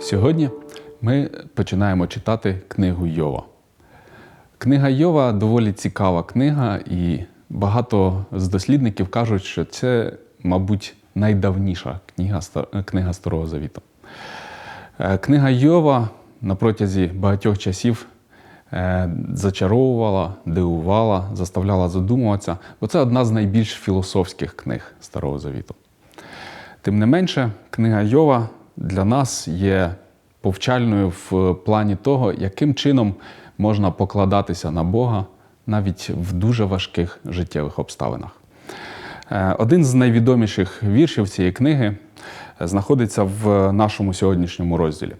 Сьогодні ми починаємо читати книгу Йова. Книга Йова доволі цікава книга, і багато з дослідників кажуть, що це, мабуть, найдавніша книга, книга Старого Завіту. Е, Книга Йова на протязі багатьох часів е, зачаровувала, дивувала, заставляла задумуватися, бо це одна з найбільш філософських книг Старого Завіту. Тим не менше, книга Йова для нас є повчальною в плані того, яким чином можна покладатися на Бога навіть в дуже важких життєвих обставинах. Е, Один з найвідоміших віршів цієї книги е, знаходиться в нашому сьогоднішньому розділі.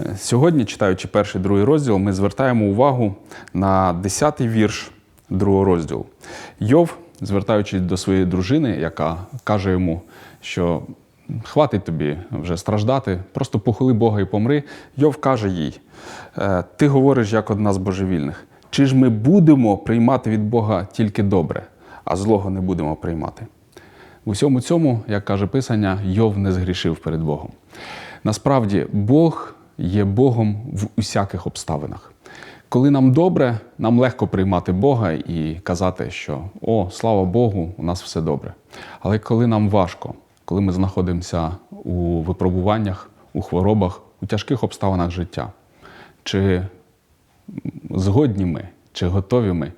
Е, Сьогодні, читаючи перший другий розділ, ми звертаємо увагу на 10-й вірш другого розділу. Йов, звертаючись до своєї дружини, яка каже йому, що хватить тобі вже страждати, просто похили Бога і помри. Йов каже їй: «Е, Ти говориш як одна з божевільних. Чи ж ми будемо приймати від Бога тільки добре, а злого не будемо приймати? В усьому цьому, як каже Писання, Йов не згрішив перед Богом. Насправді, Бог є Богом в усяких обставинах. Коли нам добре, нам легко приймати Бога і казати, що о, слава Богу, у нас все добре. Але коли нам важко, коли ми знаходимося у випробуваннях, у хворобах, у тяжких обставинах життя, чи згодні ми, чи готові ми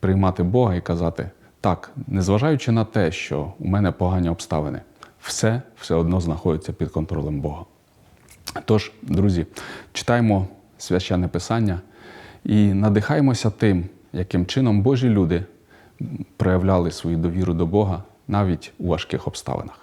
приймати Бога і казати, так, незважаючи на те, що у мене погані обставини, все все одно знаходиться під контролем Бога. Тож, друзі, читаємо священне Писання і надихаємося тим, яким чином Божі люди проявляли свою довіру до Бога навіть у важких обставинах.